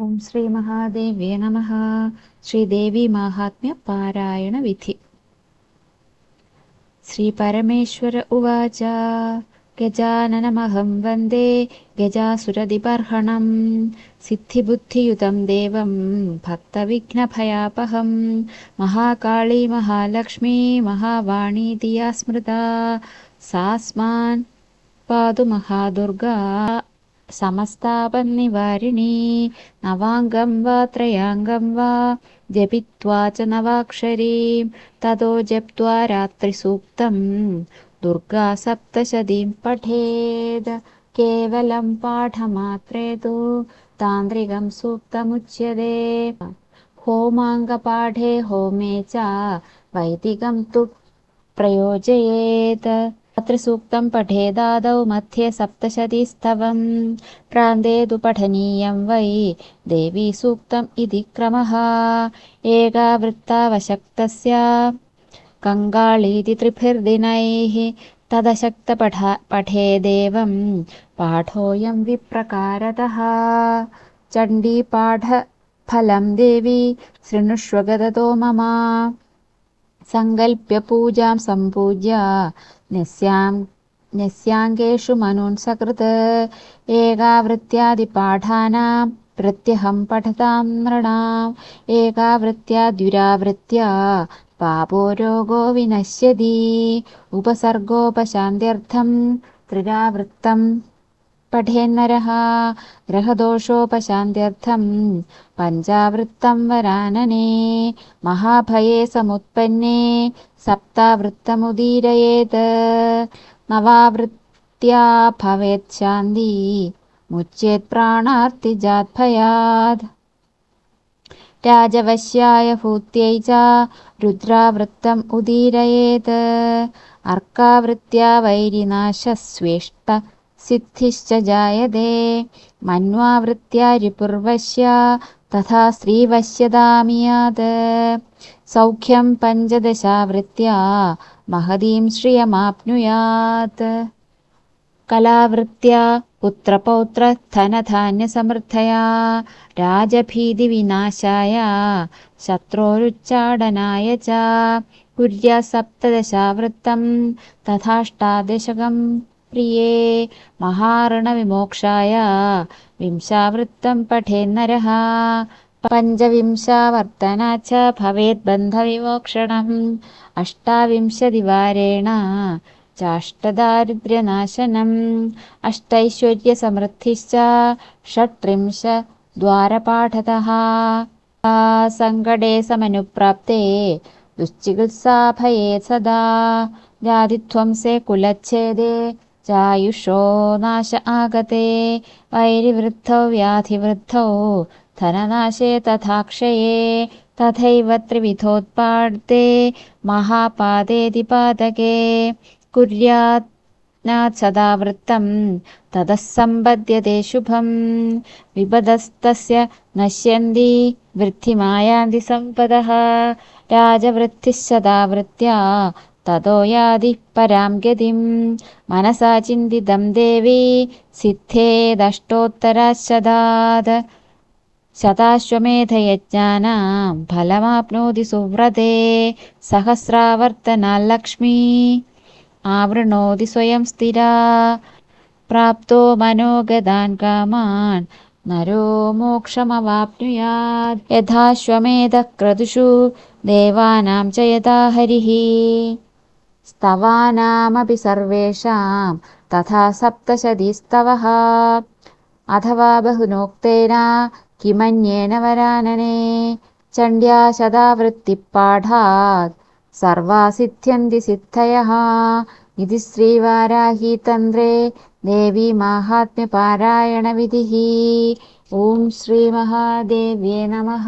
ॐ श्रीमहादेव्ये नमः। श्रीदेवीमाहात्म्यपारायणविधि श्रीपरमेश्वर उवाच गजाननमहं वन्दे गजासुरदिबर्हणं सिद्धिबुद्धियुतं देवं भक्तविघ्नभयापहं महाकाली महालक्ष्मी महावाणी या स्मृता सास्मान् पातु महादुर्गा समस्तापन्निवारिणी। नवाङ्गं वा त्रयाङ्गं वा जपित्वा च नवाक्षरीं। ततो जप्त्वा रात्रिसूक्तं दुर्गा सप्तशतीं पठेद्। केवलं पाठमात्रे तु तान्त्रिकं सूक्तमुच्यते। होमाङ्गपाठे होमे च वैदिकं तु प्रयोजयेत् सूक्तं पठेदादौ मध्ये सप्तशतीस्तवं प्रान्ते तु पठनीयं वै। देवी सूक्तम् इति क्रमः। एकावृत्तावशक्तस्य। कङ्गाळीति त्रिभिर्दिनैः। तदशक्तपठा पठेदेवं पाठोऽयं विप्रकारतः। चण्डीपाठफलं देवी। शृणुष्वगदतो मम सङ्कल्प्य पूजां सम्पूज्य नस्यां नस्याङ्गेषु मनुन्सकृत् एकावृत्त्यादिपाठानां प्रत्यहं पठतां नृणाम् एकावृत्त्या द्विरावृत्त्या पापो रोगो विनश्यति उपसर्गोपशान्त्यर्थं त्रिरावृत्तं पठेन्नरः। ग्रहदोषोपशान्त्यर्थं पञ्चावृत्तं वरानने महाभये समुत्पन्ने सप्तावृत्तमुदीरयेत्। नवावृत्त्या भवेत् शान्ति मुच्येत्प्राणार्तिजाद्भयात् राजवश्याय भूत्यै च रुद्रावृत्तम् उदीरयेत्। अर्कावृत्त्या वैरिनाशस्वेष्ट सिद्धिश्च जायते मन्वावृत्त्या रिपुर्वश्य तथा श्रीवश्यदामियात्। सौख्यं पञ्चदशावृत्त्या महतीं श्रियमाप्नुयात्। कलावृत्त्या पुत्रपौत्रधनधान्यसमृद्धया राजभीतिविनाशाय शत्रोरुच्चाटनाय च कुर्या सप्तदशावृत्तं तथाष्टादशकं प्रिये महार्णविमोक्षाय विंशावृत्तं पठेन्नरः पञ्चविंशावर्तना च भवेद्बन्धविमोक्षणम्। अष्टाविंशतिवारेण चाष्टदारिद्र्यनाशनम्। अष्टैश्वर्यसमृद्धिश्च षट्त्रिंशद्वारपाठतः। सङ्कटे समनुप्राप्ते दुश्चिकित्सा भयेत् सदा। व्याधिध्वंसे कुलच्छेदे चायुषो नाश आगते वैरिवृद्धौ व्याधिवृद्धौ धननाशे तथा क्षये तथैव त्रिविधोत्पादे महापादेतिपादके कुर्यात् सदावृत्तं ततः सम्पद्यते शुभं विपदस्तस्य नश्यन्ति वृद्धिमायान्ति सम्पदः राजवृत्तिः सदावृत्त्या ततो यादि परां गतिं मनसा चिन्तितं देवी सिद्धेदष्टोत्तरशदात् शताश्वमेधयज्ञानां फलमाप्नोति सुव्रते सहस्रावर्तनाल्लक्ष्मी। आवृणोति स्वयं स्थिरा। प्राप्तो मनोगदान् कामान् नरो मोक्षमवाप्नुयात्। यथाश्वमेधक्रतुषु देवानां च यथा हरिः स्तवानामपि सर्वेषां तथा सप्तशतीस्तवः अथवा बहुनोक्तेन किमन्येन वरानने। चण्ड्या शदावृत्तिपाठात् सर्वा सिद्ध्यन्ति सिद्धयः। इति श्रीवाराहीतन्त्रे देवी माहात्म्यपारायणविधिः। ॐ श्रीमहादेव्ये नमः